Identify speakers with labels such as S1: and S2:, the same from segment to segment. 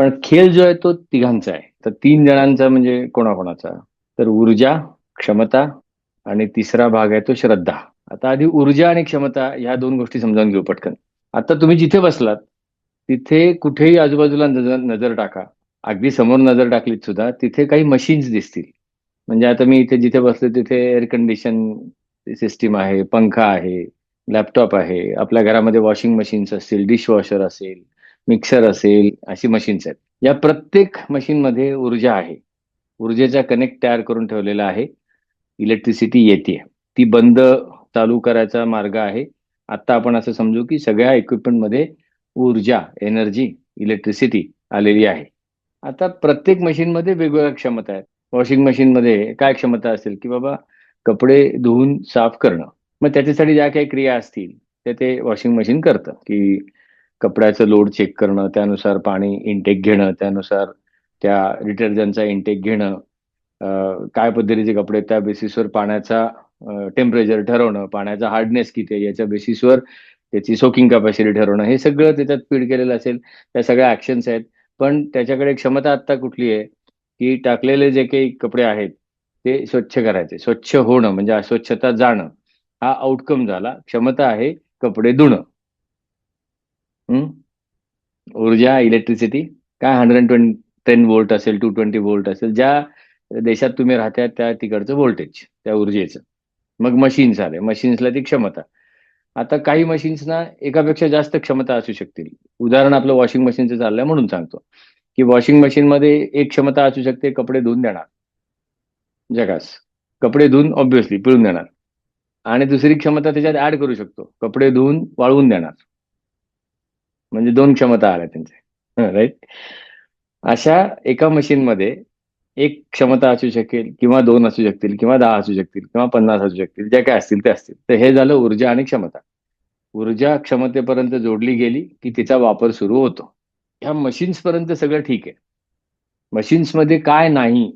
S1: पण खेळ जो आहे तो तिघांचा आहे. तर तीन जणांचा म्हणजे कोणाकोणाचा? तर ऊर्जा क्षमता आणि तिसरा भाग आहे तो श्रद्धा. आता आधी ऊर्जा आणि क्षमता ह्या दोन गोष्टी समजावून घेऊ पटकन. आता तुम्ही जिथे बसलात तिथे कुठेही आजूबाजूला नजर नजर टाका. अगदी समोर नजर टाकलीत सुद्धा तिथे काही मशीन्स दिसतील. म्हणजे आता मी इथे जिथे बसले तिथे एअर कंडिशन सिस्टीम आहे पंखा आहे लॅपटॉप आहे आपल्या घरामध्ये वॉशिंग मशीन्स असतील डिशवॉशर असेल मिक्सर असेल अशी मशीन्स आहेत. या प्रत्येक मशीनमध्ये ऊर्जा आहे. ऊर्जेचा कनेक्ट तयार करून ठेवलेला आहे. इलेक्ट्रिसिटी येते. ती बंद चालू करायचा मार्ग आहे. आता आपण असं समजू की सगळ्या इक्विपमेंटमध्ये ऊर्जा एनर्जी इलेक्ट्रिसिटी आलेली आहे. आता प्रत्येक मशीनमध्ये वेगवेगळ्या क्षमता आहेत. वॉशिंग मशीनमध्ये काय क्षमता असेल की बाबा कपडे धुवून साफ करणं. मग त्याच्यासाठी ज्या काही क्रिया असतील त्या ते वॉशिंग मशीन करतं. की कपड्याचं लोड चेक करणं त्यानुसार पाणी इनटेक घेणं त्यानुसार त्या डिटर्जंटचा इनटेक घेणं काय पद्धतीचे कपडे त्या बेसिसवर पाण्याचा टेम्परेचर ठरवणं पाण्याचा हार्डनेस किती आहे याच्या बेसिसवर त्याची सोकिंग कॅपॅसिटी ठरवणं हे सगळं त्याच्यात फीड केलेलं असेल त्या सगळ्या ऍक्शन्स आहेत. पण त्याच्याकडे क्षमता आता कुठली आहे? की टाकलेले जे काही कपडे आहेत ते स्वच्छ करायचे स्वच्छ होणं म्हणजे अस्वच्छता जाणं हा आउटकम झाला क्षमता आहे कपडे धुणं. ऊर्जा इलेक्ट्रिसिटी काय हंड्रेड ट्वेंटी टेन वोल्ट असेल टू ट्वेंटी वोल्ट असेल ज्या देशात तुम्ही राहत्या त्या तिकडचं व्होल्टेज त्या ऊर्जेचं. मग मशीन्स आले. मशीन्सला ती क्षमता. आता काही मशीन्सना एकापेक्षा जास्त क्षमता असू शकतील. उदाहरण आपलं वॉशिंग मशीनचं चाललंय म्हणून सांगतो. की वॉशिंग मशीनमध्ये एक क्षमता असू शकते कपडे धुवून देणार. जगास. कपडे धुवून ऑब्व्हियसली पिळून देणार. आणि दुसरी क्षमता त्याच्यात ऍड करू शकतो. कपडे धुवून वाळवून देणार. म्हणजे दोन क्षमता आल्या त्यांच्या. राईट अशा एका मशीनमध्ये एक क्षमता असू शकेल किंवा दोन असू शकतील किंवा दहा असू शकतील किंवा पन्नास असू शकतील ज्या काय असतील ते असतील. तर हे झालं ऊर्जा आणि क्षमता. ऊर्जा क्षमतेपर्यंत जोडली गेली की तिचा वापर सुरू होतो. ह्या मशीन्स पर्यंत सगळं ठीक आहे. मशीन्समध्ये काय नाही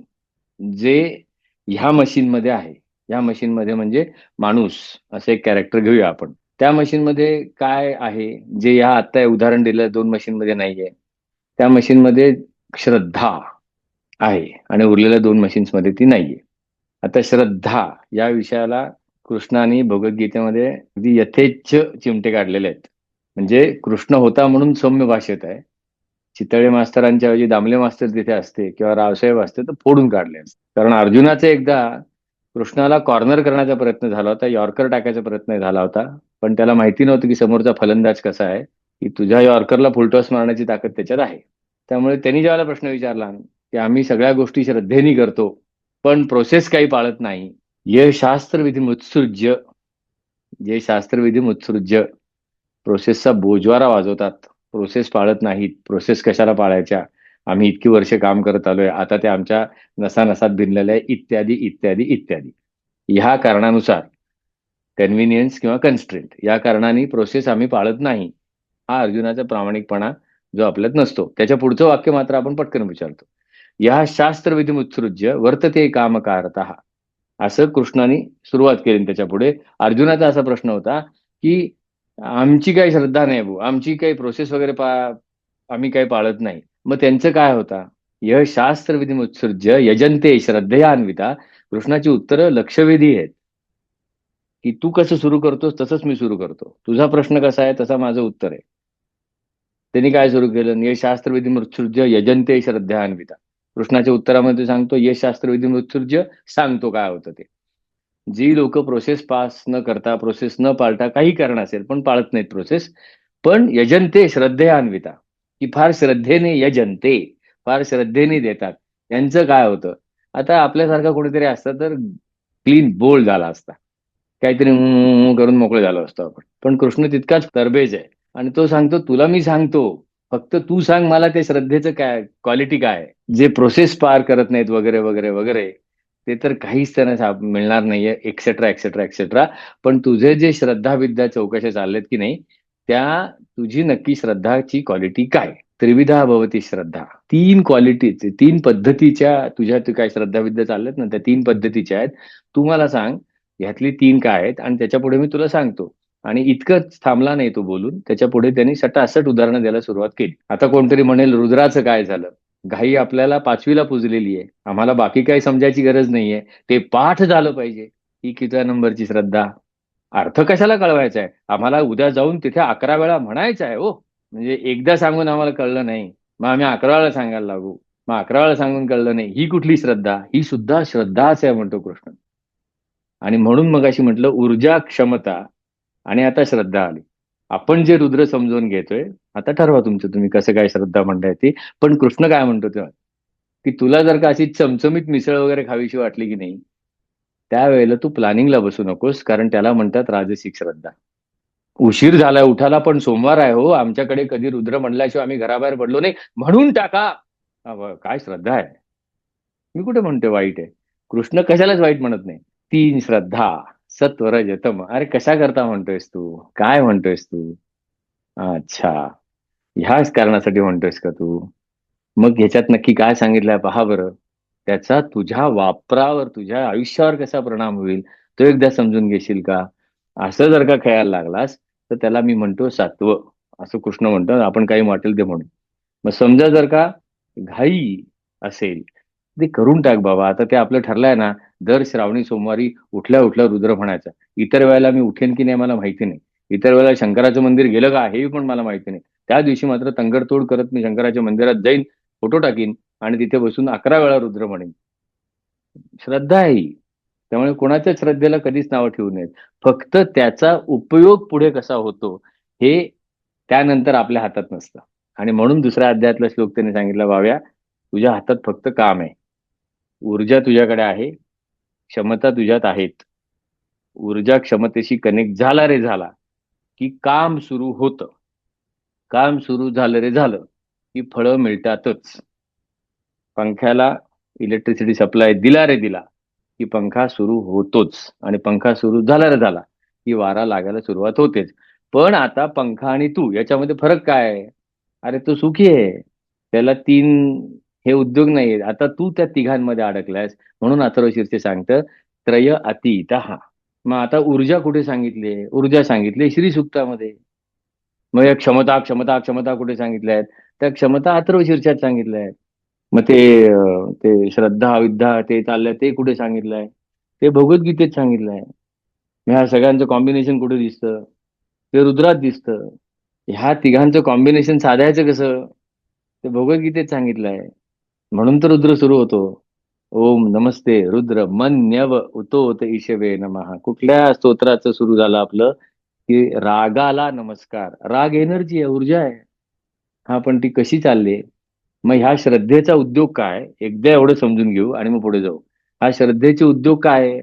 S1: जे ह्या मशीनमध्ये आहे. ह्या मशीनमध्ये म्हणजे माणूस असं एक कॅरेक्टर घेऊया आपण. त्या मशीनमध्ये काय आहे? जे या आता उदाहरण दिलं दोन मशीनमध्ये नाहीये त्या मशीनमध्ये श्रद्धा आहे आणि उरलेल्या दोन मशीन्समध्ये ती नाहीये आता श्रद्धा या विषयाला कृष्णाने भगवद्गीतेमध्ये अगदी यथेच्छ चिमटे काढलेले आहेत. म्हणजे कृष्ण होता म्हणून सौम्य भाषेत आहे. चितळे मास्तरांच्या ऐवजी दामले मास्तर तिथे असते किंवा रावसाहेब असते तर फोडून काढले कारण अर्जुनाचे एकदा कृष्णाला कॉर्नर करण्याचा प्रयत्न झाला होता यॉर्कर टाकायचा प्रयत्न झाला होता. पण त्याला माहिती नव्हतं की समोरचा फलंदाज कसा आहे की तुझ्या यॉर्करला फुलटॉस मारण्याची ताकद त्याच्यात आहे. त्यामुळे त्यांनी ज्यावेळेला प्रश्न विचारला की आम्ही सगळ्या गोष्टी श्रद्धेने करतो पण प्रोसेस काही पाळत नाही. ये शास्त्रविधी मुत्सृज्य. जे शास्त्रविधी मुत्सृज्य. प्रोसेसचा बोजवारा वाजवतात. प्रोसेस पाळत नाहीत. प्रोसेस कशाला पाळायच्या? आम्ही इतकी वर्ष काम करत आलोय. आता ते आमच्या नसानसात भिनलेल्या आहे इत्यादी इत्यादी इत्यादी. ह्या कारणानुसार कन्व्हिनियन्स किंवा कन्स्ट्रेंट या कारणाने प्रोसेस आम्ही पाळत नाही. हा अर्जुनाचा प्रामाणिकपणा जो आपल्यात नसतो. त्याच्या पुढचं वाक्य मात्र आपण पटकन विचारतो. या शास्त्रविधी उत्सृज्य वर्तते कामकारत. असं कृष्णाने सुरुवात केली त्याच्या पुढे अर्जुनाचा असा प्रश्न होता की आमची काही श्रद्धा नाही भाऊ आमची काही प्रोसेस वगैरे पा आम्ही काही पाळत नाही. मग त्यांचं काय होता? यह शास्त्रविधी उत्सृज्य यजंते श्रद्धेयान्विता कृष्णाची उत्तरं लक्षवेधी आहेत. की तू कसं सुरू करतोस तसंच मी सुरू करतो. तुझा प्रश्न कसा आहे तसा माझं उत्तर आहे. त्यांनी काय सुरू केलं? ये शास्त्रविधी मृत्सृज्य यजंते श्रद्धान्विता. कृष्णाच्या उत्तरामध्ये सांगतो ये शास्त्रविधी मृत्सृज्य सांगतो काय होतं ते. जी लोक प्रोसेस पास न करता प्रोसेस न पाळता काही कारण असेल पण पाळत नाहीत प्रोसेस पण यजंते श्रद्धेयान्विता. की फार श्रद्धेने यजंते फार श्रद्धेने देतात. यांचं काय होतं? आता आपल्यासारखा कोणीतरी असतं तर क्लीन बोल्ड झाला असता. काहीतरी करून मोकळे झालो असतो आपण. पण कृष्ण तितकाच तरबेज आहे. आणि तो सांगतो तुला मी सांगतो. फक्त तू सांग मला ते श्रद्धेचं काय क्वालिटी काय जे प्रोसेस पार करत नाहीत वगैरे वगैरे वगैरे ते तर काहीच त्यांना मिळणार नाहीये एक्सेट्रा एक्सेट्रा एक्सेट्रा पण तुझे जे श्रद्धा विद्या चौकशा चाललेत की नाही त्या तुझी नक्की श्रद्धाची क्वालिटी काय? त्रिविधा भवती श्रद्धा. तीन क्वालिटीचे तीन पद्धतीच्या तुझ्या काय श्रद्धा विद्या चालल्यात ना त्या तीन पद्धतीच्या आहेत. तू मला सांग ह्यातली तीन काय आहेत? आणि त्याच्या पुढे मी तुला सांगतो. आणि इतकंच थांबला नाही तो बोलून त्याच्या पुढे त्यांनी सटासट उदाहरणं द्यायला सुरुवात केली. आता कोणतरी म्हणेल रुद्राचं काय झालं? घाई आपल्याला पाचवीला पुजलेली आहे. आम्हाला बाकी काही समजायची गरज नाहीये. ते पाठ झालं पाहिजे. ही कितव्या नंबरची श्रद्धा? अर्थ कशाला कळवायचा आहे? आम्हाला उद्या जाऊन तिथे अकरा वेळा म्हणायचं आहे हो. म्हणजे एकदा सांगून आम्हाला कळलं नाही. मग आम्ही अकरा वेळा सांगायला लागू. मग अकरा वेळा सांगून कळलं नाही. ही कुठली श्रद्धा? ही सुद्धा श्रद्धाच आहे म्हणतो कृष्ण. आणि म्हणून मग अशी म्हटलं ऊर्जा क्षमता आणि आता श्रद्धा आली. आपण जे रुद्र समजून घेतोय आता ठरवा तुमचं तुम्ही कसं काय श्रद्धा म्हणताय ती. पण कृष्ण काय म्हणतो तेव्हा? की तुला जर का अशी चमचमीत मिसळ वगैरे खावीशी वाटली की नाही त्यावेळेला तू प्लॅनिंगला बसू नकोस कारण त्याला म्हणतात राजसिक श्रद्धा. उशीर झालाय उठाला पण सोमवार आहे हो. आमच्याकडे कधी रुद्र म्हणल्याशिवाय आम्ही घराबाहेर पडलो नाही. म्हणून टाका. काय श्रद्धा आहे? मी कुठे म्हणतोय वाईट आहे? कृष्ण कशालाच वाईट म्हणत नाही. तीन श्रद्धा सत्वर जतम अरे कशा करता म्हणतोयस तू? काय म्हणतोयस तू? अच्छा. ह्याच कारणासाठी म्हणतोयस का तू? मग ह्याच्यात नक्की काय सांगितलंय पहा बरं. त्याचा तुझ्या वापरावर तुझ्या आयुष्यावर कसा परिणाम होईल तो एकदा समजून घेशील का? असं जर का खेळायला लागलास तर त्याला मी म्हणतो सात्व. असं कृष्ण म्हणतो आपण काही वाटेल ते म्हणून मग समजा जर का घाई असेल ते करून टाक बाबा. आता ते आपलं ठरलंय ना दर श्रावणी सोमवारी उठल्या उठल्या रुद्र म्हणायचं. इतर वेळेला मी उठेन की नाही मला माहिती नाही. इतर वेळेला शंकराचं मंदिर गेलं का हेही पण मला माहिती नाही. त्या दिवशी मात्र तंगडतोड करत मी शंकराच्या मंदिरात जाईन फोटो टाकीन आणि तिथे बसून अकरा वेळा रुद्र म्हणेन. श्रद्धा आहे ही. त्यामुळे कोणाच्या श्रद्धेला कधीच नावं ठेवू नयेत. फक्त त्याचा उपयोग पुढे कसा होतो हे त्यानंतर आपल्या हातात नसतं. आणि म्हणून दुसऱ्या अध्यायातला श्लोक त्यांनी सांगितला भाव्या तुझ्या हातात फक्त काम आहे. ऊर्जा तुझ्याकडे आहे क्षमता तुझ्यात आहेत. ऊर्जा क्षमतेशी कनेक्ट झाला रे झाला की काम सुरू होतं. काम सुरू झालं रे झालं की फळं मिळतातच. पंख्याला इलेक्ट्रिसिटी सप्लाय दिला रे दिला की पंखा सुरू होतोच. आणि पंखा सुरू झाला रे झाला की वारा लागायला सुरुवात होतेच. पण आता पंखा आणि तू याच्यामध्ये फरक काय अरे तो सुखी आहे. त्याला तीन हे उद्योग नाही आता तू त्या तिघांमध्ये अडकलायस म्हणून अथर्व शीर्षे सांगतं त्रय अति हा. मग आता ऊर्जा कुठे सांगितली ऊर्जा सांगितली श्री सुक्तामध्ये. मग या क्षमता क्षमता क्षमता कुठे सांगितल्या आहेत? त्या क्षमता अथर्व शीर्षात सांगितल्या आहेत. मग ते ते श्रद्धा विद्या ते चाललंय ते कुठे सांगितलंय ते भगवद्गीतेत सांगितलंय आहे. ह्या सगळ्यांचं कॉम्बिनेशन कुठे दिसतं? ते रुद्रात दिसतं. ह्या तिघांचं कॉम्बिनेशन साधायचं कसं? ते भगवद्गीतेत सांगितलंय म्हणून तर रुद्र सुरू होतो. ओम नमस्ते रुद्र मन्यव उतोत ईशवे नमः. कुठल्या स्तोत्राचं सुरू झालं आपलं? की रागाला नमस्कार. राग एनर्जी आहे ऊर्जा आहे. हा पण ती कशी चालली? मग ह्या श्रद्धेचा उद्योग काय? एकदा एवढं समजून घेऊ आणि मग पुढे जाऊ. हा श्रद्धेचे उद्योग काय? आहे?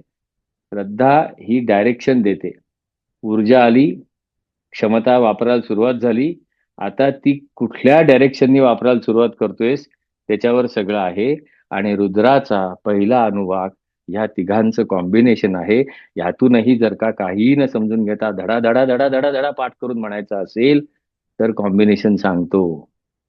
S1: श्रद्धा ही डायरेक्शन देते. ऊर्जा आली क्षमता वापरायला सुरुवात झाली. आता ती कुठल्या डायरेक्शननी वापरायला सुरुवात करतोयस? त्याच्यावर सगळं आहे. आणि रुद्राचा पहिला अनुवाक ह्या तिघांचं कॉम्बिनेशन आहे. यातूनही जर का काहीही न समजून घेता धडा धडा धडा धडा धडा पाठ करून म्हणायचं असेल तर कॉम्बिनेशन सांगतो.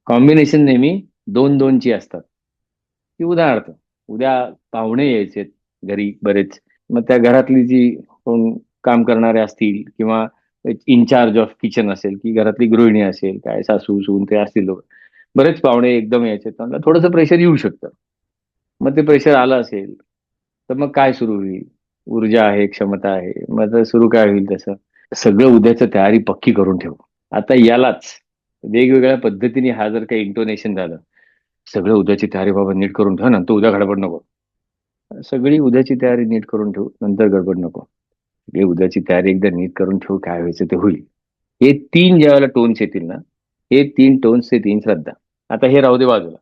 S1: कॉम्बिनेशन नेहमी दोन दोनची असतात. की उदाहरणार्थ उद्या पाहुणे यायचे घरी बरेच. मग त्या घरातली जी कोण काम करणारे असतील किंवा इन्चार्ज ऑफ किचन असेल की घरातली गृहिणी असेल काय सासू सून ते असतील लोक. बरेच पाहुणे एकदम यायचे. तर थोडंसं प्रेशर येऊ शकतं. मग ते प्रेशर आलं असेल तर मग काय सुरू होईल? ऊर्जा आहे क्षमता आहे. मग तर सुरू काय होईल तसं सगळं उद्याचं तयारी पक्की करून ठेव. आता यालाच वेगवेगळ्या पद्धतीने हा जर काही इंटोनेशन झालं सगळं उद्याची तयारी बाबा नीट करून ठेव. नंतर उद्या गडबड नको. सगळी उद्याची तयारी नीट करून ठेव. नंतर गडबड नको. सगळी उद्याची तयारी एकदा नीट करून ठेव. काय व्हायचं ते होईल. हे तीन ज्यावेळेला टोन्स येतील ना हे तीन टोन्स ते तीन श्रद्धा. आता हे राहू दे बाजूला.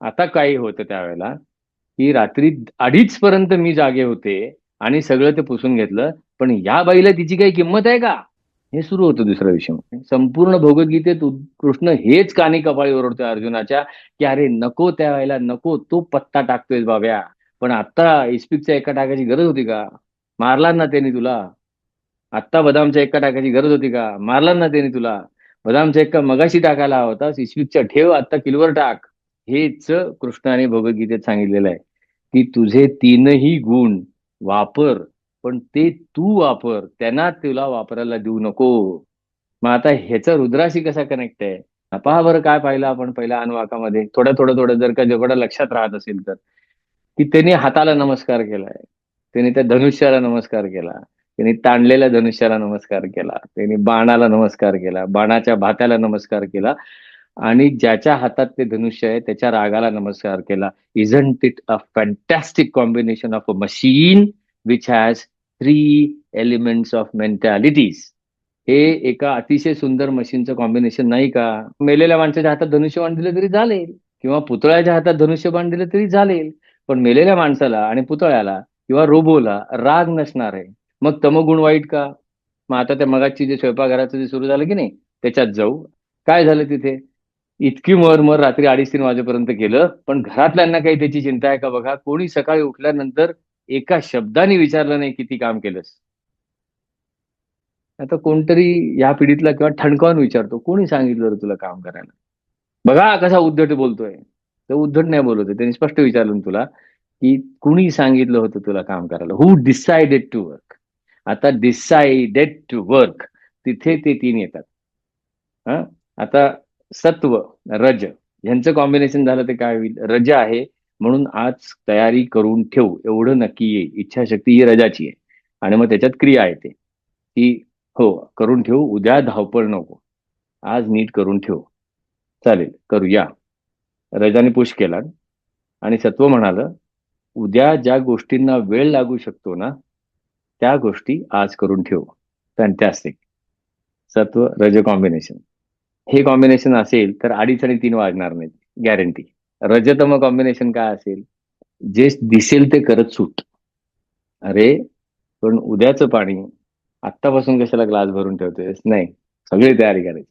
S1: आता काय होतं त्यावेळेला की रात्री अडीच पर्यंत मी जागे होते आणि सगळं ते पुसून घेतलं पण या बाईला तिची काही किंमत आहे का? हे सुरू होतं दुसरा विषय संपूर्ण भगवद्गीतेत कृष्ण हेच कानी कपाळी ओरडतोय अर्जुनाच्या की अरे नको त्या वेळेला नको तो पत्ता टाकतोय बाब्या. पण आता इस्पिकचा एका टाकायची गरज होती का? मारला ना त्यांनी तुला. आत्ता बदामच्या एका टाकायची गरज होती का? मारला ना त्यांनी तुला. बदामचा एका मगाशी टाकायला हवा होता. इस्पिकच्या ठेव आता किलवर टाक. हेच कृष्णाने भगवद्गीतेत सांगितलेलं आहे. की तुझे तीनही गुण वापर पण ते तू वापर. त्यांना तुला वापरायला देऊ नको. मग आता ह्याचा रुद्राशी कसा कनेक्ट आहे? पहा बरं काय पाहिलं आपण पहिल्या अनुवाकामध्ये. थोडं थोडं थोडं जर का जेवढा लक्षात राहत असेल तर. की त्यांनी हाताला नमस्कार केलाय. त्याने त्या धनुष्याला नमस्कार केला. त्यांनी ताणलेल्या धनुष्याला नमस्कार केला त्यांनी बाणाला नमस्कार केला बाणाच्या भात्याला नमस्कार केला आणि ज्याच्या हातात ते धनुष्य आहे त्याच्या रागाला नमस्कार केला. Isn't it a fantastic combination of a machine which has three elements of mentalities हे एका अतिशय सुंदर मशीनचं कॉम्बिनेशन नाही का? मेलेल्या माणसाच्या हातात धनुष्यबाण दिलं तरी चालेल किंवा पुतळ्याच्या हातात धनुष्यबाण दिलं तरी चालेल. पण मेलेल्या माणसाला आणि पुतळ्याला किंवा रोबोला राग नसणार आहे. मग तमगुण वाईट का? मग आता त्या मगाची जे स्वयंपाकघराचं जे सुरू झालं की नाही त्याच्यात जाऊ. काय झालं तिथे? इतकी मरमर रात्री अडीच तीन वाजेपर्यंत केलं पण घरातल्यांना काही त्याची चिंता आहे का बघा? कोणी सकाळी उठल्यानंतर एका शब्दाने विचारलं नाही किती काम केलंस. आता कोणतरी या पिढीतला किंवा ठणकावून विचारतो कोणी सांगितलं रे तुला काम करायला? बघा कसा उद्धट बोलतोय. तर उद्धट नाही बोलत त्यांनी स्पष्ट विचारलं तुला की कुणी सांगितलं होतं तुला काम करायला? हु डिसाइडेड टू वर्क आता डिसाइडेड टू वर्क तिथे ते तीन येतात. हा? आता सत्व रज यांचं कॉम्बिनेशन झालं ते काय होईल? रज आहे म्हणून आज तयारी करून ठेव. एवढं नक्की येईल इच्छाशक्ती ही रजाची आहे. आणि मग त्याच्यात क्रिया येते. की हो करून ठेवू उद्या धावपळ नको. आज नीट करून ठेव. चालेल करूया. रजाने पुश केला. आणि सत्व म्हणाल उद्या ज्या गोष्टींना वेळ लागू शकतो ना त्या गोष्टी आज करून ठेव. फॅन्टॅस्टिक सत्व रज कॉम्बिनेशन हे कॉम्बिनेशन असेल तर अडीच आणि तीन वाजणार नाहीत. गॅरंटी रजतम कॉम्बिनेशन काय असेल? जे दिसेल ते करत सूट. अरे पण उद्याचं पाणी आत्तापासून कशाला ग्लास भरून ठेवतोयस नाही. सगळी तयारी करायची.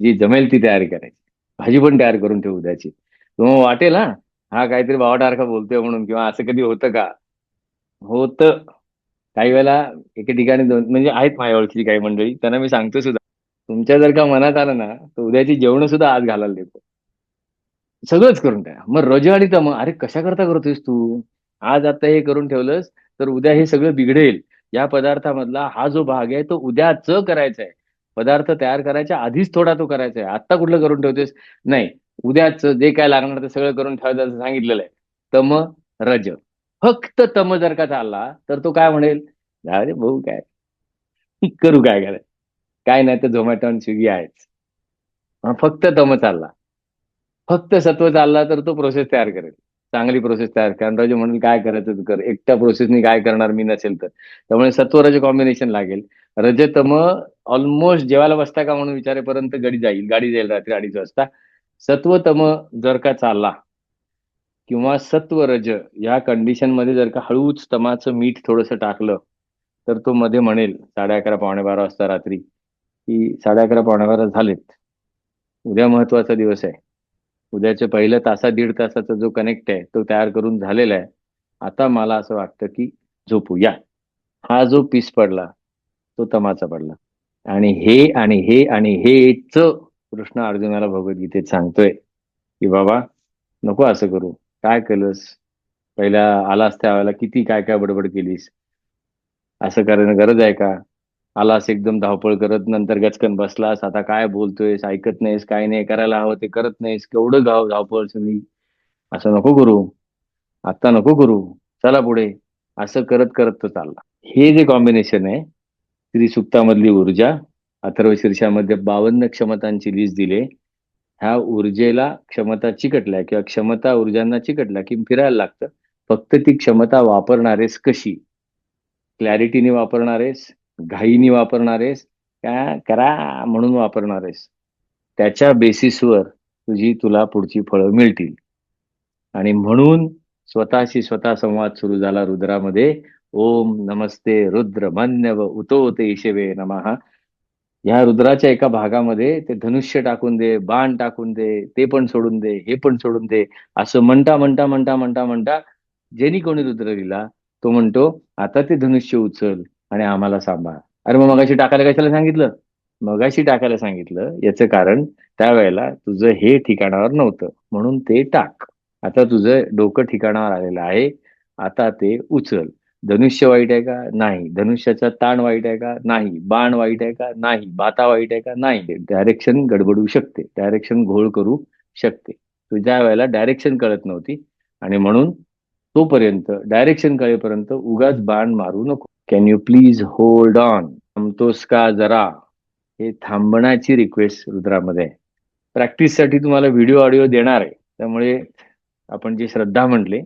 S1: जी जमेल ती तयारी करायची. भाजी पण तयार करून ठेवू उद्याची. तुम्हाला वाटेल हा. हा काहीतरी बावटासारखा बोलतोय म्हणून किंवा असं कधी होतं का? होतं. काही वेळेला एके ठिकाणी दोन म्हणजे आहेत माझ्या ओळखीची काही मंडळी त्यांना मी सांगतो सुद्धा. तुमच्या जर का मनात आलं ना तर उद्याची जेवण सुद्धा आज घालायला देतो. सगळंच करून द्या मग रज आणि तम अरे कशा करता करतोयस तू? आज आता हे करून ठेवलंस तर उद्या हे सगळं बिघडेल. या पदार्थामधला हा जो भाग आहे तो उद्याच करायचा आहे पदार्थ तयार करायच्या आधीच थोडा तो करायचा आहे आत्ता कुठलं करून ठेवतोयस नाही. उद्याच जे काय लागणार ते सगळं करून ठेवायचं सांगितलेलं आहे. तम रज. फक्त तम जर का चालला तर तो काय म्हणेल? अरे भाऊ काय? करू काय कराय काय नाही तर झोमॅटो आणि स्विगी आहेच. फक्त तम चालला. फक्त सत्व चालला तर तो प्रोसेस तयार करेल. चांगली प्रोसेस तयार कारण राजू म्हणून काय करायचं कर. एकट्या प्रोसेसनी काय करणार मी नसेल तर. त्यामुळे सत्व रज कॉम्बिनेशन लागेल रजतम ऑलमोस्ट जेवायला बसता का म्हणून विचारेपर्यंत गडी जाईल. गाडी जाईल रात्री अडीच वाजता. सत्वतम जर का चालला किंवा सत्व रज या कंडिशनमध्ये जर का हळूच तमाचं मीठ थोडस टाकलं तर तो मध्ये म्हणेल साडे अकरा पावणे बारा वाजता रात्री की साडे अकरा पावणे बारा झालेत. उद्या महत्त्वाचा दिवस आहे. उद्याच्या पहिल्या तासा दीड तासाचा जो कनेक्ट आहे तो तयार करून झालेला आहे. आता मला असं वाटतं की झोपूया. हा जो पीस पडला तो तमाचा पडला. आणि हे आणि हे आणि हेच कृष्ण अर्जुनाला भगवद्गीतेत सांगतोय की बाबा नको असं करू. काय केलंस? पहिल्या आलास त्यावेळेला किती काय काय बडबड केलीस? असं करणं गरज आहे का? आलास एकदम धावपळ करत नंतर गचकन बसलास आता काय बोलतोयस ऐकत नाहीस काय नाही करायला हवं ते करत नाहीस केवढं गाव धावपळ सगळी. असं नको करू. आता नको करू. चला पुढे. असं करत करत तो चालला. हे जे कॉम्बिनेशन आहे त्रिसुक्तामधली ऊर्जा अथर्व शीर्षामध्ये बावन्न क्षमतांची लिस्ट दिले. ह्या ऊर्जेला क्षमता चिकटल्या किंवा क्षमता ऊर्जांना चिकटल्या की फिरायला लागतं. फक्त ती क्षमता वापरणारेस कशी? क्लॅरिटीने वापरणारेस? घाईनी वापरणारेस? का करा म्हणून वापरणारेस? त्याच्या बेसिसवर तुझी तुला पुढची फळं मिळतील. आणि म्हणून स्वतःशी स्वतः संवाद सुरू झाला रुद्रामध्ये. ओम नमस्ते रुद्र मन्य व उतोते ईशवे नमहा या रुद्राच्या एका भागामध्ये ते धनुष्य टाकून दे बाण टाकून दे ते पण सोडून दे हे पण सोडून दे असं म्हणता म्हणता म्हणता म्हणता म्हणता ज्यांनी कोणी रुद्र लिहिला तो म्हणतो आता ते धनुष्य उचल आणि आम्हाला सांभाळ. अरे मग मगाशी टाकायला कशाला सांगितलं? मगाशी टाकायला सांगितलं याचं कारण त्यावेळेला तुझं हे ठिकाणावर नव्हतं म्हणून ते टाक. आता तुझं डोकं ठिकाणावर आलेलं आहे आता ते उचल. धनुष्य वाईट आहे का? नाही. धनुष्याचा ताण वाईट आहे का? नाही. बाण वाईट आहे का? नाही. बाता वाईट आहे का? नाही. डायरेक्शन गडबडू शकते. डायरेक्शन घोळ करू शकते. तुझ्या वेळेला डायरेक्शन कळत नव्हती आणि म्हणून तोपर्यंत डायरेक्शन कळेपर्यंत उगाच बाण मारू नको. Can you please hold on थांबतोस का जरा? हे थांबण्याची रिक्वेस्ट रुद्रामध्ये आहे. प्रॅक्टिससाठी तुम्हाला व्हिडिओ ऑडिओ देणार आहे. त्यामुळे आपण जी श्रद्धा म्हटले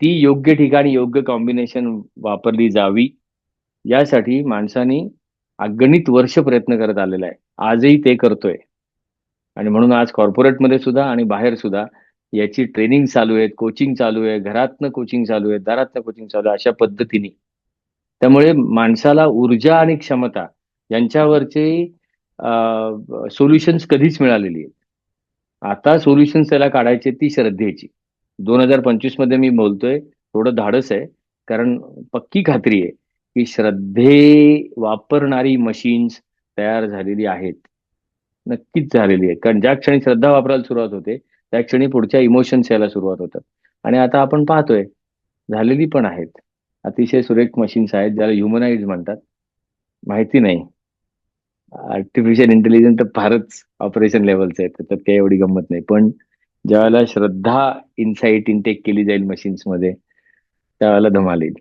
S1: ती योग्य ठिकाणी योग्य कॉम्बिनेशन वापरली जावी. यासाठी माणसानी अगणित वर्ष प्रयत्न करत आलेला आहे. आजही ते करतोय. आणि म्हणून आज कॉर्पोरेटमध्ये सुद्धा आणि बाहेर सुद्धा याची ट्रेनिंग चालू आहे कोचिंग चालू आहे घरातनं कोचिंग चालू आहे दारातनं कोचिंग चालू आहे अशा पद्धतीने. त्यामुळे माणसाला ऊर्जा आणि क्षमता यांच्यावरचे सोल्युशन्स कधीच मिळालेली आहेत. आता सोल्युशन्स त्याला काढायचे ती श्रद्धेची. दोन हजार पंचवीसमध्ये मी बोलतोय थोडं धाडस आहे. कारण पक्की खात्री आहे की श्रद्धे वापरणारी मशीन्स तयार झालेली आहेत. नक्कीच झालेली आहे. कारण ज्या क्षणी श्रद्धा वापरायला सुरुवात होते त्या क्षणी पुढच्या इमोशन्स यायला सुरुवात होतात. आणि आता आपण पाहतोय झालेली पण आहेत. अतिशय सुरेख मशीन्स आहेत ज्याला ह्युमनाइज म्हणतात. माहिती नाही. आर्टिफिशियल इंटेलिजन्स तर फारच ऑपरेशन लेवलचं आहे त्याच्यात काही एवढी गंमत नाही. पण ज्यावेळेला श्रद्धा इन्साईट इनटेक केली जाईल मशीन्समध्ये त्यावेळेला धमाल येईल.